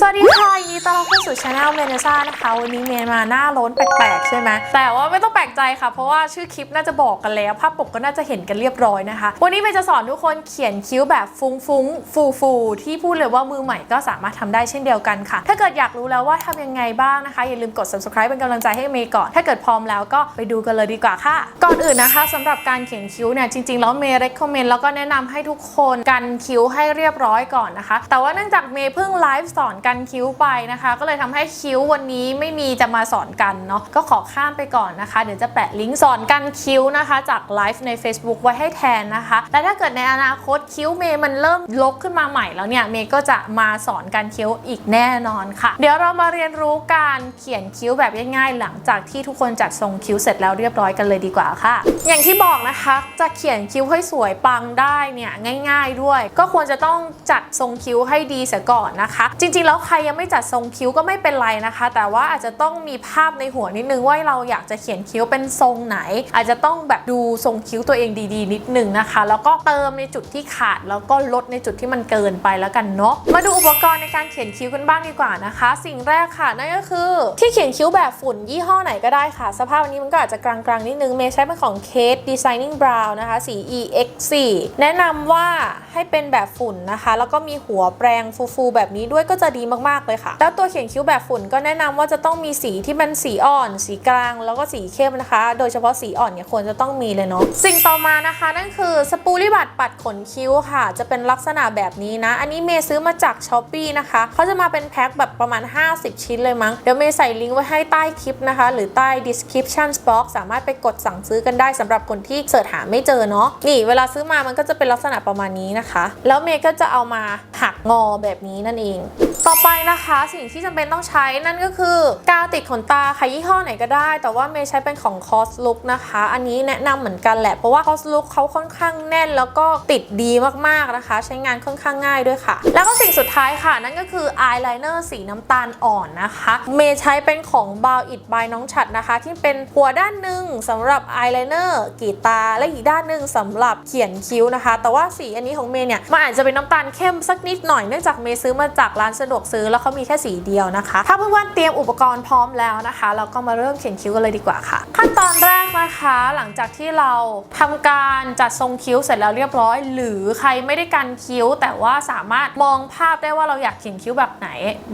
สวัสดีค่ะยิน ดีต้อนรับเข้าสู่ช anel เมเนซ่านะคะ วันนี้เมย์มาหน้าล้นแปลกๆ ใช่ไหมแต่ว่าไม่ต้องแปลกใจค่ะ เพราะว่าชื่อคลิปน่าจะบอกกันแล้ว ภาพปกก็น่าจะเห็นกันเรียบร้อยนะคะ วันนี้เมย์จะสอนทุกคนเขียนคิ้วแบบฟุ้งๆฟูๆที่พูดเลยว่ามือใหม่ก็สามารถทำได้เช่นเดียวกันค่ะ ถ้าเกิดอยากรู้แล้วว่าทำยังไงบ้างนะคะ อย่าลืมกด subscribe เป็นกำลังใจให้เมย์ก่อน ถ้าเกิดพร้อมแล้วก็ไปดูกันเลยดีกว่าค่ะ ก่อนอื่นนะคะสำหรับการเขียนคิ้วเนี่ยจริงๆแล้วเมย์ recommend แล้วก็แนะนำให้ทุกคนกันคิ้วให้เรียบร้อยก่อนนะคะ แต่ว่าเนื่องจากเมย์เพิ่งไลฟ์สอนกันคิ้วไปนะคะ ก็เลยทำให้คิ้ววันนี้ไม่มีจะมาสอนกันเนาะก็ขอข้ามไปก่อนนะคะ เดี๋ยวจะแปะลิงก์สอนกันคิ้วนะคะ จากไลฟ์ใน Facebook ไว้ให้แทนนะคะ และถ้าเกิดในอนาคตคิ้วเมย์มันเริ่มลกขึ้นมาใหม่แล้วเนี่ยเมย์ก็จะมาสอนการคิ้วอีกแน่นอนค่ะ เดี๋ยวเรามาเรียนรู้การเขียนคิ้วแบบง่ายๆ หลังจากที่ทุกคนจัดทรงคิ้วเสร็จแล้วเรียบร้อยกันเลยดีกว่าค่ะ อย่างที่บอกนะคะจะเขียนคิ้วให้สวยปังได้เนี่ยง่าย ๆด้วย ก็ควรจะต้องจัดทรงคิ้วให้ดีเสียก่อนนะคะ จริงๆแล้วใครยังไม่จัดทรงงคิ้วก็ไม่เป็นไรนะคะ แต่ว่าอาจจะต้องมีภาพในหัวนิดนึงว่าเราอยากจะเขียนคิ้วเป็นทรงไหน อาจจะต้องแบบดูทรงคิ้วตัวเองดีๆ นิดนึงนะคะ แล้วก็เติมในจุดที่ขาดแล้วก็ลดในจุดที่มันเกินไปแล้วกันเนาะมาดูอุปกรณ์ในการเขียนคิ้วกันบ้างดีกว่านะคะ สิ่งแรกค่ะนั่นก็คือที่เขียนคิ้วแบบฝุ่นยี่ห้อไหนก็ได้ค่ะ สภาพวันนี้มันก็อาจจะกลางๆนิดนึงเมย์ใช้เป็นของ Kate Designing Brown นะคะสี EX4 แนะนำว่าให้เป็นแบบฝุ่นนะคะ แล้วก็มีหัวแปรงฟูๆแบบนี้ด้วยก็จะดีมากๆเลยค่ะแล้วตัวเขียนคิ้วแบบฝุ่นก็แนะนำว่าจะต้องมีสีที่มันสีอ่อน สีกลาง แล้วก็สีเข้มนะคะ โดยเฉพาะสีอ่อนเนี่ยควรจะต้องมีเลยเนาะสิ่งต่อมานะคะ นั่นคือสปูรี่บัตปัดขนคิ้วค่ะ จะเป็นลักษณะแบบนี้นะ อันนี้เมย์ซื้อมาจากช้อปปีนะคะเขาจะมาเป็นแพ็คแบบประมาณ 50 ชิ้นเลยมั้ง เดี๋ยวเมย์ใส่ลิงก์ไว้ให้ใต้คลิปนะคะ หรือใต้ description box สามารถไปกดสั่งซื้อกันได้สำหรับคนที่เสิร์ชหาไม่เจอเนาะนี่เวลาซื้อมามันก็จะเป็นลักษณะประมาณนี้นะคะ แล้วเมย์ก็จะเอามาหักงอแบบนี้นั่นเอง ต่อไปนะคะสิ่งที่จำเป็นต้องใช้นั่นก็คือกาวติดขนตาค่ะยี่ห้อไหนก็ได้ แต่ว่าเมย์ใช้เป็นของ Cos Look นะคะ อันนี้แนะนำเหมือนกันแหละ เพราะว่า Cos Look เขาค่อนข้างแน่นแล้วก็ติดดีมากๆนะคะ ใช้งานค่อนข้างง่ายด้วยค่ะ แล้วก็สิ่งสุดท้ายค่ะ นั่นก็คืออายไลเนอร์สีน้ำตาลอ่อนนะคะ เมย์ใช้เป็นของ b o w It by น้องฉัดนะคะ ที่เป็นหัวด้านหนึ่งสำหรับอายไลเนอร์กีตา และอีกด้านหนึ่งสำหรับเขียนคิ้วนะคะ แต่ว่าสีอันนี้ของเมย์เนี่ยมันอาจจะเป็นน้ำตาลเข้มสักนิดหน่อยเนื่องจากเมย์ซื้อมาจากร้านสะดวกซื้อแล้วเขามีแค่สีเดียวนะคะ ถ้าเพื่อนๆเตรียมอุปกรณ์พร้อมแล้วนะคะ เราก็มาเริ่มเขียนคิ้วกันเลยดีกว่าค่ะ ขั้นตอนแรกนะคะหลังจากที่เราทำการจัดทรงคิ้วเสร็จแล้วเรียบร้อย หรือใครไม่ได้กันคิ้ว แต่ว่าสามารถมองภาพได้ว่าเราอยากเขียนคิ้วแบบไหน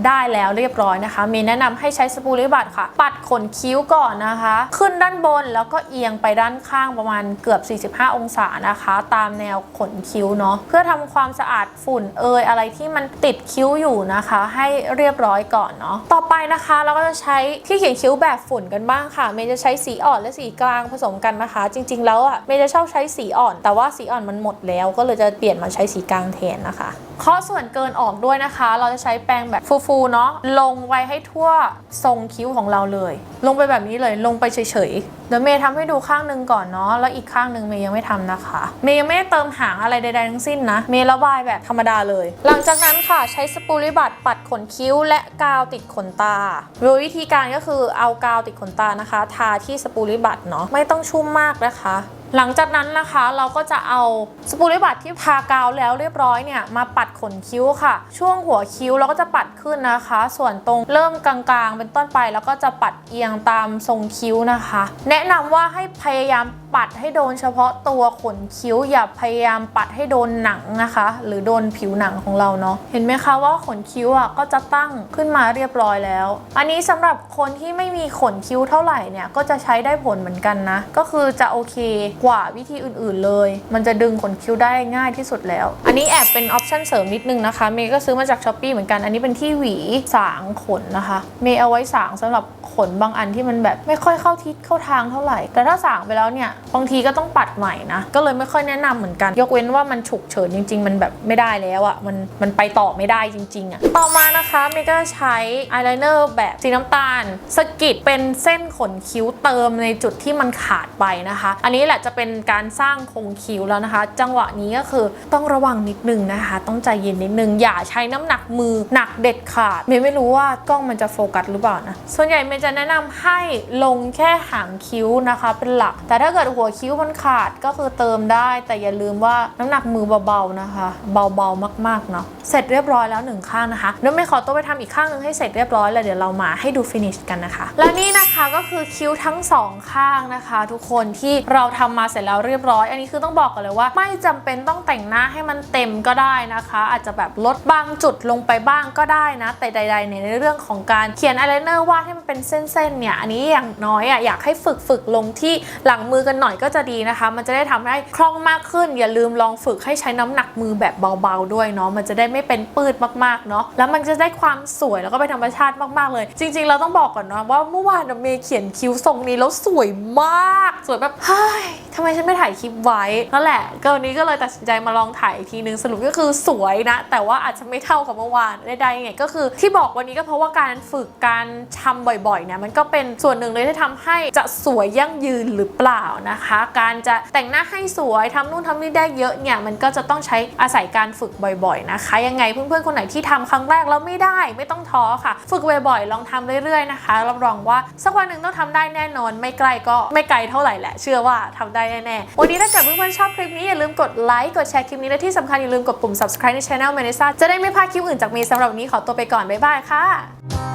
ได้แล้วเรียบร้อยนะคะมย์แนะนำให้ใช้สปูริบัตค่ะ ปัดขนคิ้วก่อนนะคะ ขึ้นด้านบนแล้วก็เอียงไปด้านข้างประมาณเกือบ 45 องศานะคะ ตามแนวขนคิ้วเนาะเพื่อทำความสะอาดฝุ่นเอยอะไรที่มันติดคิ้วอยู่นะคะให้เรียบร้อยก่อนเนาะต่อไปนะคะเราก็จะใช้ที่เขียนคิ้วแบบฝุ่นกันบ้างค่ะเมย์จะใช้สีอ่อนและสีกลางผสมกันนะคะ จริง ๆ แล้วอะเมย์จะชอบใช้สีอ่อน แต่ว่าสีอ่อนมันหมดแล้ว ก็เลยจะเปลี่ยนมาใช้สีกลางแทนนะคะเคาะส่วนเกินออกด้วยนะคะ เราจะใช้แปรงแบบฟูๆเนาะลงไว้ให้ทั่วทรงคิ้วของเราเลย ลงไปแบบนี้เลยลงไปเฉยๆ ดี๋ยวเมย์ทำให้ดูข้างหนึ่งก่อนเนาะแล้วอีกข้างหนึ่งเมย์ยังไม่ทำนะคะ เมย์ยังไม่ได้เติมหางอะไรใดๆทั้งสิ้นนะ เมย์ระบายแบบธรรมดาเลย หลังจากนั้นค่ะใช้สปูริบัตปัดขนคิ้ว และกาวติดขนตาโดยวิธีการก็คือเอากาวติดขนตานะคะ ทาที่สปูริบัตเนาะไม่ต้องชุ่มมากนะคะ หลังจากนั้นนะคะเราก็จะเอาสปูริบัตที่ทากาวแล้วเรียบร้อยเนี่ยมาปัดขนคิ้วค่ะ ช่วงหัวคิ้วเราก็จะปัดขึ้นนะคะ ส่วนตรงเริ่มกลางๆ เป็นต้นไปแล้วก็จะปัดเอียงตามทรงคิ้วนะคะ แนะนำว่าให้พยายาม ปัดให้โดนเฉพาะตัวขนคิ้วอย่าพยายามปัดให้โดนหนังนะคะ หรือโดนผิวหนังของเราเนาะเห็นไหมคะว่าขนคิ้วอะก็จะตั้งขึ้นมาเรียบร้อยแล้ว อันนี้สำหรับคนที่ไม่มีขนคิ้วเท่าไหร่เนี่ยก็จะใช้ได้ผลเหมือนกันนะ ก็คือจะโอเคกว่าวิธีอื่น ๆเลย มันจะดึงขนคิ้วได้ง่ายที่สุดแล้ว อันนี้แอบเป็นออปชั่นเสริมนิดนึงนะคะเมย์ก็ซื้อมาจากช้อปปีเหมือนกันอันนี้เป็นที่หวีสางขนนะคะเมย์เอาไว้สางสำหรับขนบางอันที่มันแบบไม่ค่อยเข้าทิศเข้าทางเท่าไหร่ แต่ถ้าสางไปแล้วเนี่ยบางทีก็ต้องปัดใหม่นะ ก็เลยไม่ค่อยแนะนำเหมือนกัน ยกเว้นว่ามันฉุกเฉินจริง ๆ มันแบบไม่ได้แล้วอะ่ะมันมันไปต่อไม่ได้จริง ๆอะ่ะต่อมานะคะเมย์ก็ใช้อายไลเนอร์แบบสีน้ำตาลสกิดเป็นเส้นขนคิ้วเติมในจุดที่มันขาดไปนะคะ อันนี้แหละจะเป็นการสร้างโครงคิ้วแล้วนะคะ จังหวะนี้ก็คือต้องระวังนิดนึงนะคะ ต้องใจเย็นนิดนึงอย่าใช้น้ำหนักมือหนักเด็ดขาดเมย์ไม่รู้ว่ากล้องมันจะโฟกัสหรือเปล่านะส่วนใหญ่เมย์จะแนะนำให้ลงแค่หางคิ้วนะคะ เป็นหลัก แต่ถ้าเกิดหัวคิ้วมันขาดก็คือเติมได้ แต่อย่าลืมว่าน้ำหนักมือเบาๆนะคะ เบาๆมากๆเนาะเสร็จเรียบร้อยแล้วหนึ่งข้างนะคะเดี๋ยวไม่ขอตัวไปทำอีกข้างหนึงให้เสร็จเรียบร้อยแล้วเดี๋ยวเรามาให้ดูฟินิชกันนะคะ แล้วนี่นะคะก็คือคิ้วทั้งสองข้างนะคะ ทุกคนที่เราทำมาเสร็จแล้วเรียบร้อย อันนี้คือต้องบอกกันเลยว่า ไม่จำเป็นต้องแต่งหน้าให้มันเต็มก็ได้นะคะ อาจจะแบบลดบางจุดลงไปบ้างก็ได้นะ แต่ใด ๆ ในเรื่องของการเขียนอายไลเนอร์วาดให้มันเป็นเส้นๆเนี่ยอันนี้อย่างน้อยอะอยากให้ฝึกฝึกลงที่หลังมือกันหน่อยก็จะดีนะคะ มันจะได้ทำให้คล่องมากขึ้น อย่าลืมลองฝึกให้ใช้น้ำหนักมือแบบเบาๆด้วยเนาะมันจะได้ไม่เป็นปืดมากๆเนาะแล้วมันจะได้ความสวยแล้วก็เป็นธรรมชาติมากๆเลย จริง ๆ เราต้องบอกก่อนเนาะว่าเมื่อวานเมย์เขียนคิ้วทรงนี้แล้วสวยมาก สวยแบบเฮ้ยทำไมฉันไม่ถ่ายคลิปไว้นั่นแหละก็วันนี้ก็เลยตัดสินใจมาลองถ่ายอีกทีนึงสรุปก็คือสวยนะ แต่ว่าอาจจะไม่เท่ากับเมื่อวานใดๆไงก็คือที่บอกวันนี้ก็เพราะว่าการฝึกการทำบ่อยๆเนี่ยมันก็เป็นส่วนหนึ่งเลยที่ทำให้จะสวยยั่งยืนหรือเปล่านะคะ การจะแต่งหน้าให้สวยทำนู่นทำนี่ได้เยอะเนี่ยมันก็จะต้องใช้อาศัยการฝึกบ่อยๆนะคะ ยังไงเพื่อนๆคนไหนที่ทำครั้งแรกแล้วไม่ได้ไม่ต้องท้อค่ะ ฝึกบ่อยๆลองทำเรื่อยๆนะคะรับรองว่าสักวันหนึ่งต้องทำได้แน่นอน ไม่ไกลก็ไม่ไกลเท่าไหร่แหละ เชื่อว่าทำได้แน่ๆวันนี้ถ้าเกิดเพื่อนๆชอบคลิปนี้อย่าลืมกดไลค์กดแชร์คลิปนี้และที่สำคัญอย่าลืมกดปุ่ม subscribe ใน channel m e n e s a จะได้ไม่พลาดคลิปอื่นจากเมย์สำหรับวันนี้ขอตัวไปก่อนบ๊ายบายค่ะ